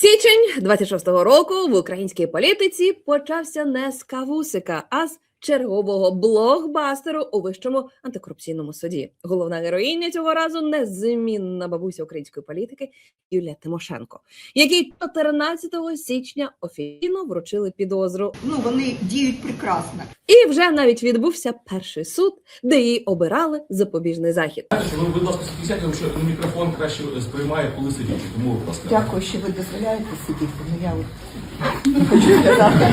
Січень 26-го року в українській політиці почався не з кавусика, а з чергового блокбастеру у вищому антикорупційному суді. Головна героїня цього разу незмінна бабуся української політики Юлія Тимошенко, якій 14 січня офіційно вручили підозру. Ну, вони діють прекрасно. І вже навіть відбувся перший суд, де їй обирали запобіжний захід. Знаєте, будь ласка, тому що мікрофон краще сприймає, коли сидіти. Тому, будь ласка. Дякую, що ви дозволяєте сидіти. Ну я хочу казати.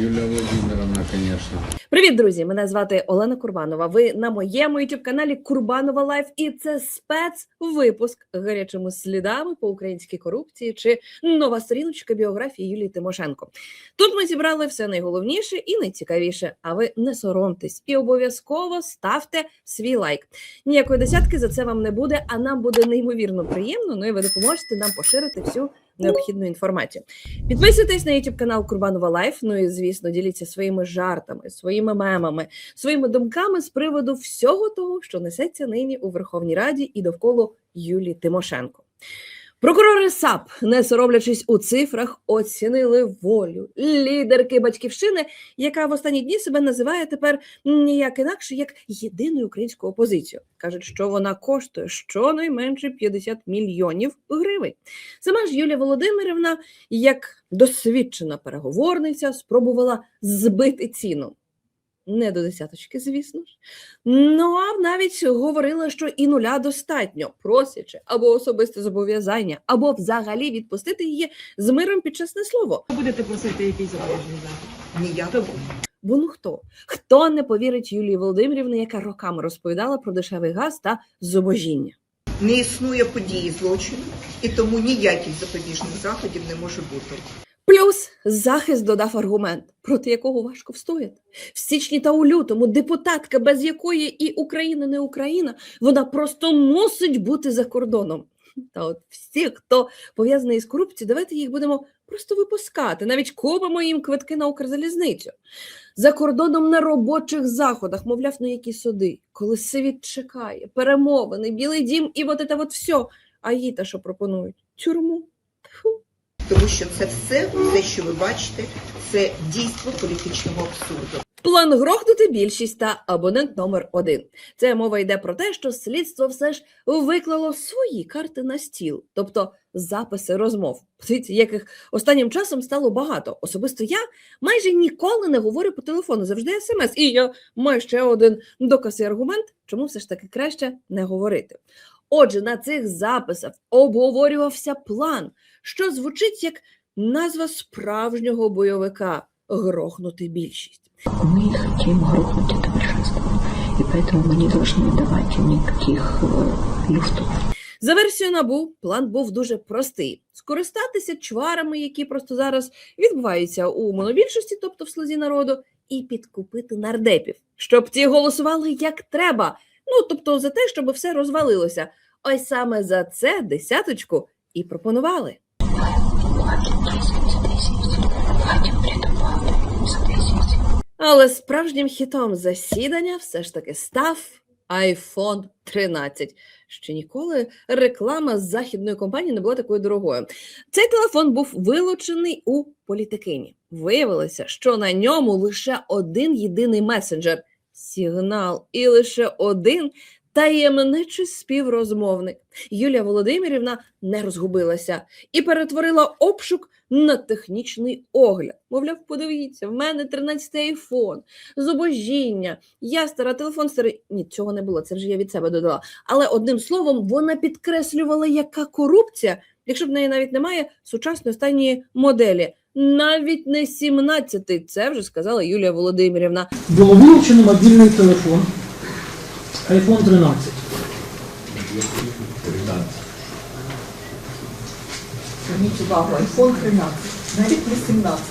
Да, Юлия Владимировна, конечно. Привіт, друзі! Мене звати Олена Курбанова. Ви на моєму youtube каналі Курбанова Лайф, і це спецвипуск гарячими слідами по українській корупції чи нова сторіночка біографії Юлії Тимошенко. Тут ми зібрали все найголовніше і найцікавіше. А ви не соромтесь і обов'язково ставте свій лайк. Ніякої десятки за це вам не буде, а нам буде неймовірно приємно. Ну і ви допоможете нам поширити всю необхідну інформацію. Підписуйтесь на YouTube канал Курбанова Лайф. Ну і звісно, діліться своїми жартами, своїми мемами, своїми думками з приводу всього того, що несеться нині у Верховній Раді і довкола Юлії Тимошенко. Прокурори САП, не соромлячись у цифрах, оцінили волю лідерки батьківщини, яка в останні дні себе називає тепер ніяк інакше як єдиною українську опозицію. кажуть, що вона коштує щонайменше 50 мільйонів гривень. Сама ж Юлія Володимирівна, як досвідчена переговорниця, спробувала збити ціну. Не до десяточки, звісно ж. Ну а навіть говорила, що і нуля достатньо, просячи або особисте зобов'язання, або взагалі відпустити її з миром під чесне слово. будете просити якийсь запобіжний захід? Ніяк. Бо ну хто? Хто не повірить Юлії Володимирівні, яка роками розповідала про дешевий газ та зубожіння? Не існує події злочину, і тому ніяких запобіжних заходів не може бути. Плюс захист додав аргумент, проти якого важко встояти. В січні та у лютому депутатка, без якої і Україна не Україна, вона просто мусить бути за кордоном. Та от всі, хто пов'язаний із корупцією, давайте їх будемо просто випускати, навіть купимо їм квитки на Укрзалізницю. За кордоном на робочих заходах, мовляв, ну які суди, коли світ чекає, перемовини, білий дім і от це от все. А їй та що пропонують? Тюрму. Фу. Тому що це все, все, що ви бачите, це дійство політичного абсурду. План грохнути більшість та абонент номер один. Це мова йде про те, що слідство все ж виклало свої карти на стіл, тобто записи розмов, яких останнім часом стало багато. Особисто я майже ніколи не говорю по телефону, завжди смс. І я маю ще один доказ і аргумент, чому все ж таки краще не говорити. Отже, на цих записах обговорювався план, що звучить як назва справжнього бойовика грохнути більшість. Мы хотим грохнуть это большинство, и поэтому мы не должны давать им никаких э, люфтов. За версією НАБУ, план був дуже простий: скористатися чварами, які просто зараз відбуваються у монобільшості, тобто в слузі народу, і підкупити нардепів, щоб ті голосували як треба. Ну тобто за те, щоб все розвалилося. Ось саме за це десяточку і пропонували. Але справжнім хітом засідання все ж таки став iPhone 13. Ще ніколи реклама з західної компанії не була такою дорогою. Цей телефон був вилучений у політикині. Виявилося, що на ньому лише один єдиний месенджер сигнал, і лише один таємничий співрозмовник. Юлія Володимирівна не розгубилася і перетворила обшук на технічний огляд. Мовляв, подивіться, в мене 13-й айфон, зубожіння, я стара, телефон старий. Ні, цього не було, це вже я від себе додала. Але одним словом, вона підкреслювала, яка корупція, якщо в неї навіть немає сучасної останньої моделі. Навіть не 17-й, це вже сказала Юлія Володимирівна. Було вилучено мобільний телефон iPhone 13. Зверніть увагу, iPhone 13, навіть не 17.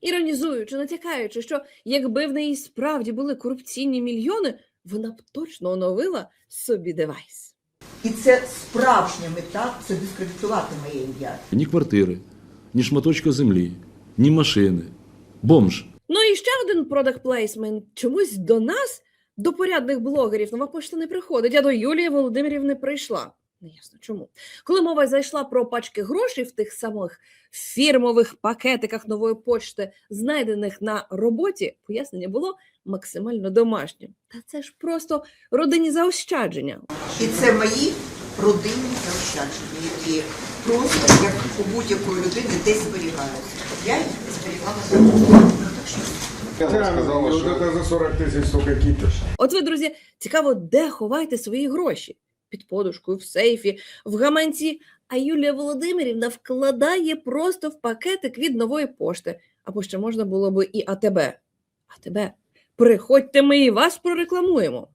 Іронізуючи, натякаючи, що якби в неї справді були корупційні мільйони, вона б точно оновила собі девайс. І це справжня мета це дискредитувати моє ім'я. Ні квартири, ні шматочка землі, ні машини. Бомж. Ну і ще один product placement. Чомусь до нас До порядних блогерів нова пошта не приходить, а до Юлії Володимирівни прийшла. Неясно чому. Коли мова зайшла про пачки грошей в тих самих фірмових пакетиках нової почти, знайдених на роботі, пояснення було максимально домашнім. Та це ж просто родинні заощадження. І це мої родинні заощадження, які просто як у будь-якої людини десь зберігаються. Я їх зберігала що Сказала, за 40 тысяч, сука, кипиш. От ви, друзі, цікаво, де ховаєте свої гроші? Під подушкою, в сейфі, в гаманці. А Юлія Володимирівна вкладає просто в пакетик від нової пошти. Або ще можна було би і АТБ. АТБ, приходьте, ми і вас прорекламуємо.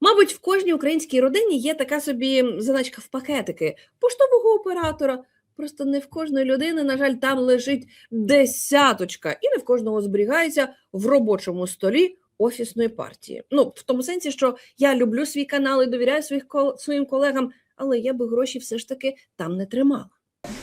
Мабуть, в кожній українській родині є така собі заначка в пакетики поштового оператора. Просто не в кожної людини, на жаль, там лежить десяточка, і не в кожного зберігається в робочому столі офісної партії. Ну, в тому сенсі, що я люблю свій канал і довіряю своїх своїм колегам, але я би гроші все ж таки там не тримала.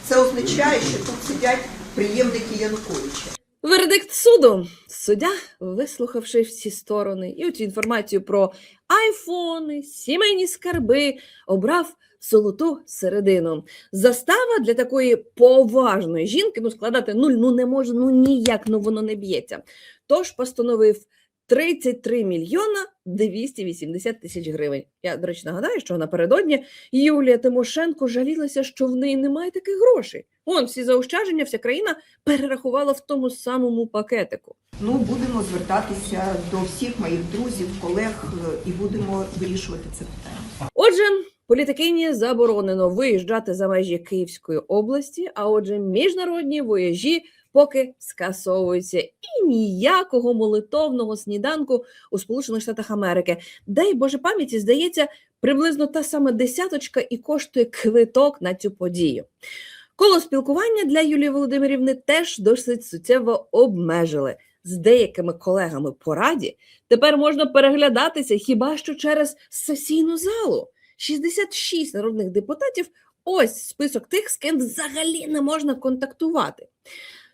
це означає, що тут сидять приємники Януковича. Вердикт суду. Суддя, вислухавши всі сторони і цю інформацію про айфони, сімейні скарби, обрав золоту середину. Застава для такої поважної жінки ну, складати нуль ну не може, ну ніяк, ну воно не б'ється. Тож постановив 33 мільйона 280 тисяч гривень. Я, до речі, нагадаю, що напередодні Юлія Тимошенко жалілася, що в неї немає таких грошей. Он всі заощадження, вся країна перерахувала в тому самому пакетику. Ну, будемо звертатися до всіх моїх друзів, колег е, і будемо вирішувати це питання. Отже, політикині заборонено виїжджати за межі Київської області, а отже, міжнародні вояжі поки скасовуються і ніякого молитовного сніданку у Сполучених Штатах Америки. Дай Боже пам'яті, здається, приблизно та сама десяточка і коштує квиток на цю подію. Коло спілкування для Юлії Володимирівни теж досить суттєво обмежили. З деякими колегами по раді тепер можна переглядатися хіба що через сесійну залу. 66 народних депутатів ось список тих, з ким взагалі не можна контактувати.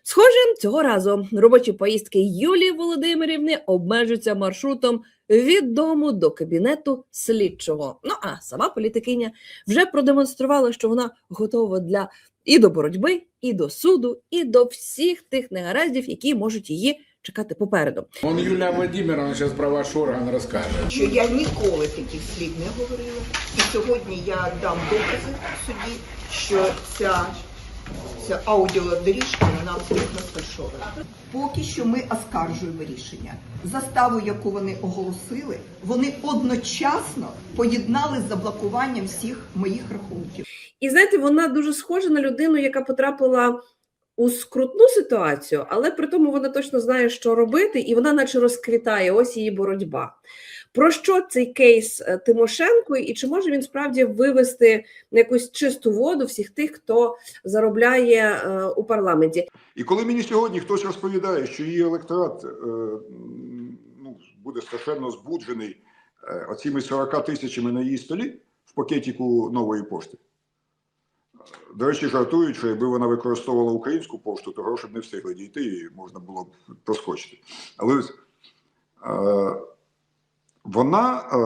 Схоже, цього разу робочі поїздки Юлії Володимирівни обмежуються маршрутом від дому до кабінету слідчого. Ну а сама політикиня вже продемонструвала, що вона готова для і до боротьби, і до суду, і до всіх тих негараздів, які можуть її чекати попереду. Он Юлия Владимировна сейчас про ваш орган расскажет. Що я ніколи таких слів не говорила. І сьогодні я дам докази в суді, що ця, ця аудіодоріжка вона абсолютно сфальшована. Поки що ми оскаржуємо рішення. Заставу, яку вони оголосили, вони одночасно поєднали з заблокуванням всіх моїх рахунків. І знаєте, вона дуже схожа на людину, яка потрапила у скрутну ситуацію, але при тому вона точно знає, що робити, і вона наче розквітає. Ось її боротьба. Про що цей кейс е, Тимошенко, і чи може він справді вивести на якусь чисту воду всіх тих, хто заробляє е, у парламенті? І коли мені сьогодні хтось розповідає, що її електорат е, ну, буде страшенно збуджений оціми 40 тисячами на її столі в пакетику нової пошти. До речі, жартують, що якби вона використовувала українську пошту, то гроші б не встигли дійти і можна було б проскочити. Але е, вона е,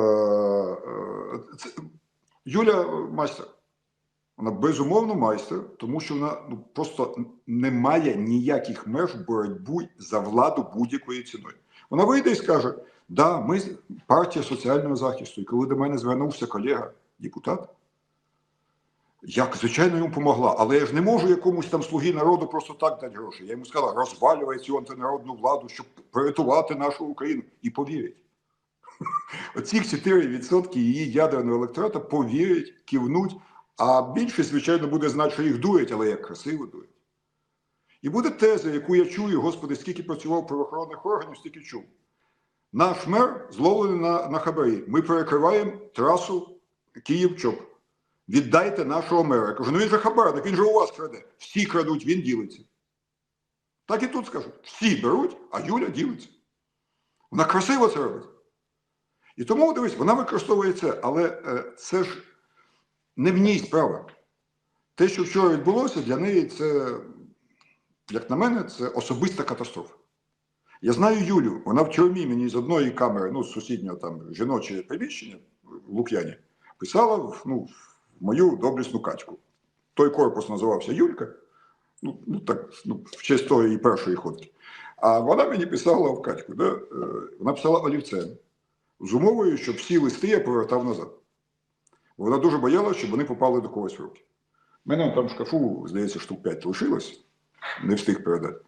е, це, Юля майстер. Вона безумовно майстер, тому що вона ну, просто не має ніяких меж боротьби за владу будь-якою ціною. Вона вийде і скаже: да, ми партія соціального захисту. І коли до мене звернувся колега, депутат, я, звичайно, йому помогла, але я ж не можу якомусь там слугі народу просто так дати гроші. Я йому сказала, розвалювай цю антинародну владу, щоб порятувати нашу Україну. І повірять. Оці 4% її ядерного електората повірять, кивнуть, а більшість, звичайно, буде знати, що їх дують, але як красиво дують. І буде теза, яку я чую, господи, скільки працював правоохоронних органів, стільки чув. Наш мер зловлений на, на хабарі. Ми перекриваємо трасу Київ-Чоп. Віддайте нашого мера. Ну він же хабарник, він же у вас краде. Всі крадуть, він ділиться. Так і тут скажуть. Всі беруть, а Юля ділиться. Вона красиво це робить. І тому, дивись, вона використовує це, але е, це ж не в ній справа. Те, що вчора відбулося, для неї це, як на мене, це особиста катастрофа. Я знаю Юлю, вона в тюрмі мені з одної камери, ну, з сусіднього там жіноче приміщення в Лук'яні, писала ну, мою доблісну качку. Той корпус називався Юлька, ну, ну так, ну, в честь тої її першої ходки. А вона мені писала в качку, да? е, вона писала олівцем з умовою, щоб всі листи я повертав назад. Вона дуже боялася, щоб вони попали до когось в руки. У мене там в шкафу, здається, штук 5 лишилось, не встиг передати.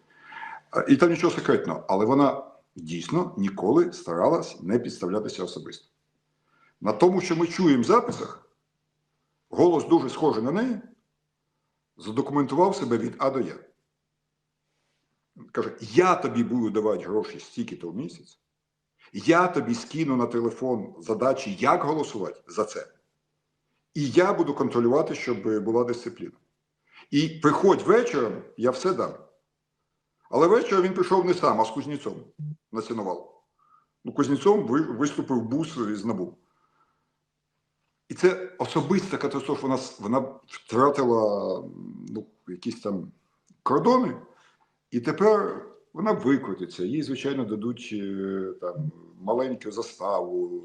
І там нічого секретного, але вона дійсно ніколи старалась не підставлятися особисто. На тому, що ми чуємо в записах, голос дуже схожий на неї, задокументував себе від А до Я. Каже: я тобі буду давати гроші стільки-то в місяць, я тобі скину на телефон задачі, як голосувати за це. І я буду контролювати, щоб була дисципліна. І приходь вечором, я все дам. Але вечором він прийшов не сам, а з Кузнєцом на сіновал. Ну, Кузнєцом виступив бус із НАБУ. І це особиста катастрофа. Вона, с- вона втратила ну, якісь там кордони, і тепер вона викрутиться. Їй, звичайно, дадуть е, там маленьку заставу,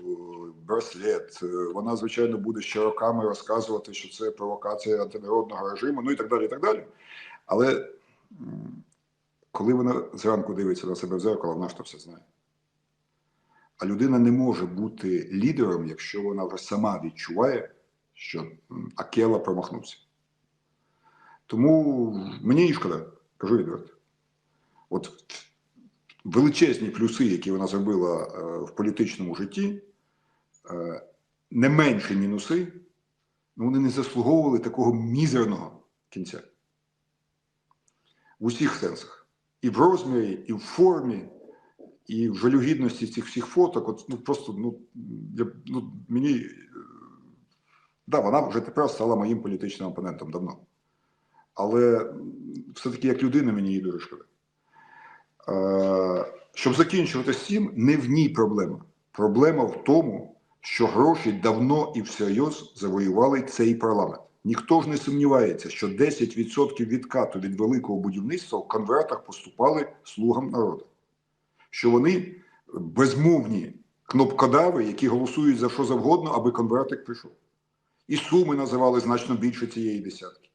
браслет. Е, Вона, звичайно, буде ще роками розказувати, що це провокація антинародного режиму, ну і так далі. і так далі. Але коли вона зранку дивиться на себе в зеркало, вона ж то все знає. А людина не може бути лідером, якщо вона вже сама відчуває, що Акела промахнувся. Тому мені її шкода, кажу відверто. От величезні плюси, які вона зробила е, в політичному житті, е, не менші мінуси, ну, вони не заслуговували такого мізерного кінця. В усіх сенсах. І в розмірі, і в формі, і в жалюгідності цих всіх фоток. От, ну, просто ну, я, ну, мені. е, Да, вона вже тепер стала моїм політичним опонентом давно. Але все-таки як людина мені її дуже шкода. Е, щоб закінчувати з цим, не в ній проблема. Проблема в тому, що гроші давно і всерйоз завоювали цей парламент. Ніхто ж не сумнівається, що 10% відкату від великого будівництва в конвертах поступали слугам народу. Що вони безмовні кнопкодави, які голосують за що завгодно, аби конвертик прийшов. І суми називали значно більше цієї десятки.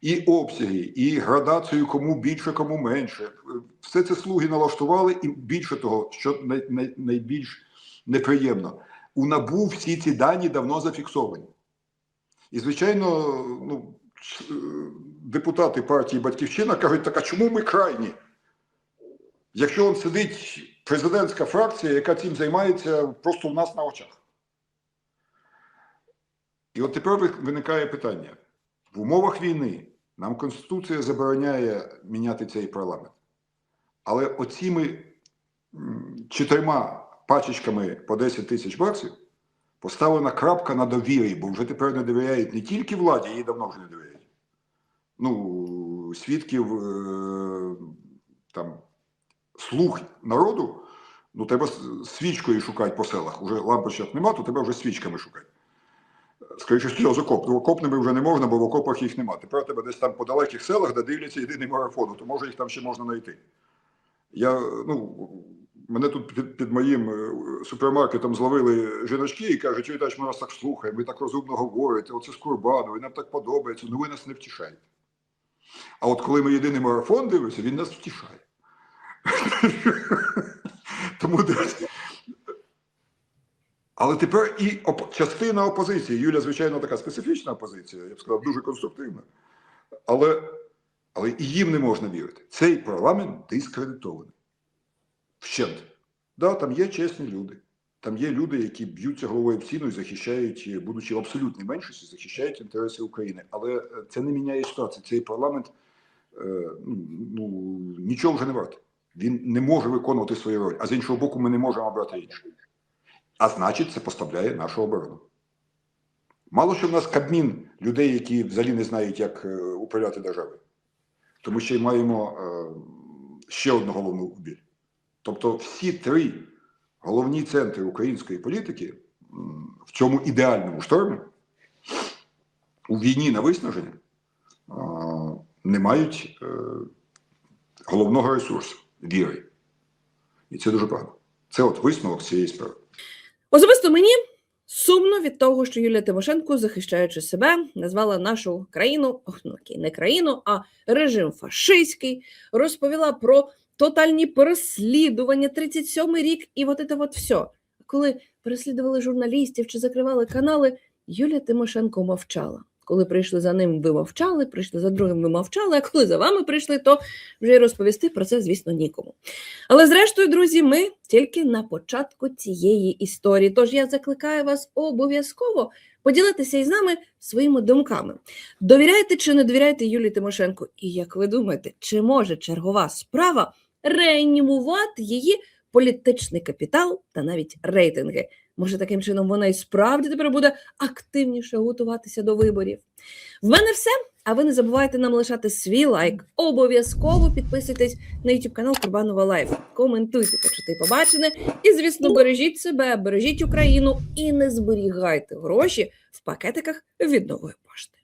І обсяги, і градацію кому більше, кому менше. Все це слуги налаштували, і більше того, що най, най, найбільш неприємно, у НАБУ всі ці дані давно зафіксовані. І, звичайно, ну, е, депутати партії Батьківщина кажуть, так а чому ми крайні? Якщо он сидить президентська фракція, яка цим займається просто у нас на очах. І от тепер виникає питання. В умовах війни нам Конституція забороняє міняти цей парламент. Але оціми чотирма пачечками по 10 тисяч баксів поставлена крапка на довірі, бо вже тепер не довіряють не тільки владі, їй давно вже не довіряють. Ну, свідків е, там слух народу, ну треба свічкою шукати по селах. Уже лампочок нема, то тебе вже свічками шукати. Скоріше всього, з окоп. Ну, окопними вже не можна, бо в окопах їх нема. Тепер тебе десь там по далеких селах, де дивляться єдиний марафон, то може їх там ще можна знайти. Я, ну, мене тут під, під моїм е, супермаркетом зловили жіночки і кажуть, чуєте, ми вас так слухаємо, ви так розумно говорите, оце з Курбану, і нам так подобається, ну ви нас не втішаєте. А от коли ми єдиний марафон дивимося, він нас втішає. Тому. Але тепер і оп- частина опозиції, Юля, звичайно, така специфічна опозиція, я б сказав, дуже конструктивна. Але, але і їм не можна вірити. Цей парламент дискредитований. Вщент. Да, там є чесні люди. Там є люди, які б'ються головою в ціну і захищають, будучи в абсолютній меншості, захищають інтереси України. Але е, це не міняє ситуацію. Цей парламент е, ну, нічого вже не вартий. Він не може виконувати свою роль. А з іншого боку, ми не можемо обрати іншого. А значить, це поставляє нашу оборону. Мало що в нас кабмін людей, які взагалі не знають, як е, управляти державою. Тому що й маємо е, ще одну головну біль. Тобто всі три головні центри української політики в цьому ідеальному штормі у війні на виснаження е, не мають головного ресурсу віри. І це дуже погано. Це от висновок цієї справи. Особисто мені сумно від того, що Юлія Тимошенко, захищаючи себе, назвала нашу країну, ох, ну не країну, а режим фашистський, розповіла про тотальні переслідування, 37-й рік, і от це от все. Коли переслідували журналістів чи закривали канали, Юлія Тимошенко мовчала. Коли прийшли за ним, ви мовчали, прийшли за другим, ви мовчали, а коли за вами прийшли, то вже й розповісти про це, звісно, нікому. Але зрештою, друзі, ми тільки на початку цієї історії. Тож я закликаю вас обов'язково поділитися із нами своїми думками. Довіряєте чи не довіряєте Юлії Тимошенко? І як ви думаєте, чи може чергова справа реанімувати її політичний капітал та навіть рейтинги? Може, таким чином вона і справді тепер буде активніше готуватися до виборів? В мене все. А ви не забувайте нам лишати свій лайк. Обов'язково підписуйтесь на YouTube канал Курбанова Лайф. Коментуйте, почути і побачене. І, звісно, бережіть себе, бережіть Україну і не зберігайте гроші в пакетиках від нової пошти.